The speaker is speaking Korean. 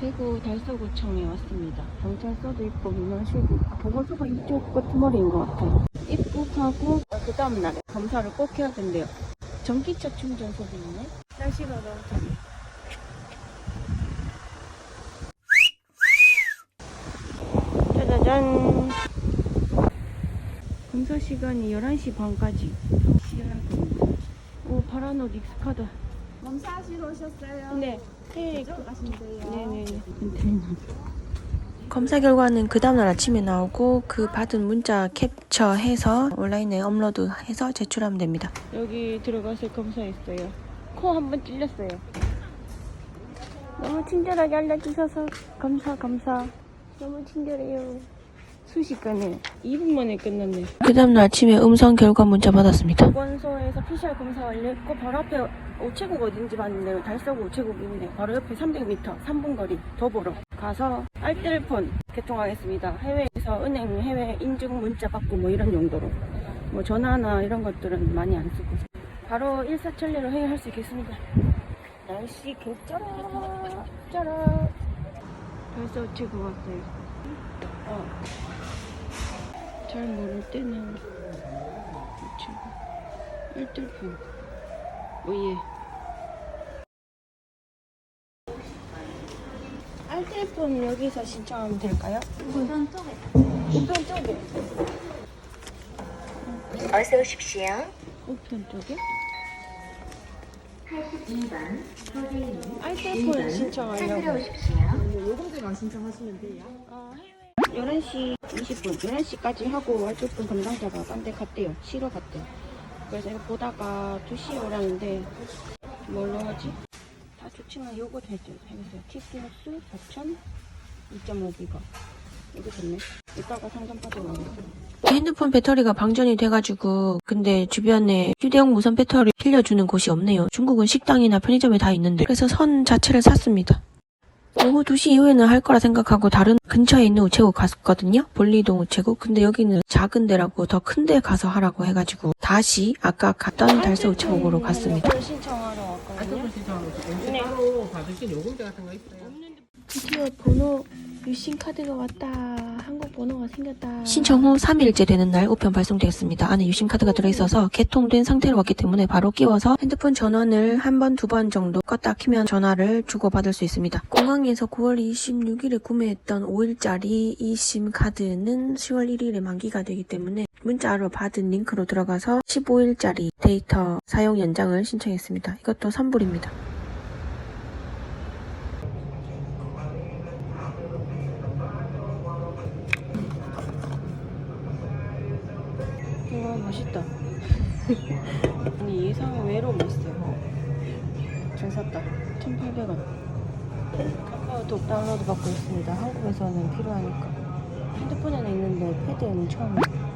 대구 달서구청에 왔습니다. 경찰서도 있고 민원실도 있고 보건소가 이쪽 끝머리인 것 같아요. 입국하고 그 다음 날 에 검사를 꼭 해야 된대요. 전기차 충전소도 있네. 날씨가 너무 좋네. 짜자잔. 검사 시간이 11시 반까지. 오, 파란 옷 익숙하다. 검사하시러 오셨어요? 네. 네, 가시면 돼요. 네네. 컨테이너. 검사 결과는 그 다음날 아침에 나오고 그 받은 문자 캡처해서 온라인에 업로드해서 제출하면 됩니다. 여기 들어가서 검사했어요. 코 한 번 찔렸어요. 너무 친절하게 알려주셔서 감사 감사. 너무 친절해요. 순식간에 2분 만에 끝났네. 그 다음날 아침에 음성 결과 문자 받았습니다. 보건소에서 PCR 검사 완료했고 바로 앞에 우체국 어딘지 봤는데 달서구 우체국인데 바로 옆에 300m 3분 거리 더 보러 가서 알뜰폰 개통하겠습니다. 해외에서 은행 해외 인증 문자 받고 뭐 이런 용도로 뭐 전화나 이런 것들은 많이 안 쓰고 바로 일사천리로 회의할 수 있겠습니다. 날씨 개쩔어 쩔어 달서 우체국 왔어요. 어. 잘 모를 때는 우체국 일들폰 오예 알뜰폰 여기서 신청하면 될까요? 우선 쪽에. 우편 쪽에 어서 오십시오. 우편 쪽에 82번 서대문 알뜰폰 신청하려고 오십시오. 요금제만 신청하시면 돼요. 어, 11시 20분 11시까지 하고 알뜰폰 담당자가 딴 데 갔대요. 쉬러 갔대요. 그래서 이거 보다가 2시에 오라는데 뭘로 하지? 다 좋지만 요거 되죠 해보세요. 키플러스 4천 2.5기가. 이거 좋네. 이따가 상점 빠져나오네 핸드폰 배터리가 방전이 돼가지고 근데 주변에 휴대용 무선 배터리 빌려주는 곳이 없네요. 중국은 식당이나 편의점에 다 있는데 그래서 선 자체를 샀습니다. 오후 2시 이후에는 할 거라 생각하고 다른 근처에 있는 우체국 갔거든요. 볼리동 우체국. 근데 여기는 작은 데라고 더 큰 데 가서 하라고 해가지고 다시 아까 갔던 달서 우체국으로 갔습니다. 신청하러 왔거든요. 네. 따로 받으신 요금제 같은 거 있어요? 드디어 번호 유심 카드가 왔다. 신청 후 3일째 되는 날 우편 발송되었습니다. 안에 유심 카드가 들어있어서 개통된 상태로 왔기 때문에 바로 끼워서 핸드폰 전원을 한 번, 두 번 정도 껐다 키면 전화를 주고받을 수 있습니다. 공항에서 9월 26일에 구매했던 5일짜리 이심 카드는 10월 1일에 만기가 되기 때문에 문자로 받은 링크로 들어가서 15일짜리 데이터 사용 연장을 신청했습니다. 이것도 선불입니다. 맛있다. 아니 예상 외로 맛있어요. 잘 샀다. 1,800원. 카카오톡 다운로드 받고 있습니다. 한국에서는 필요하니까. 핸드폰에는 있는데 패드에는 처음이에요.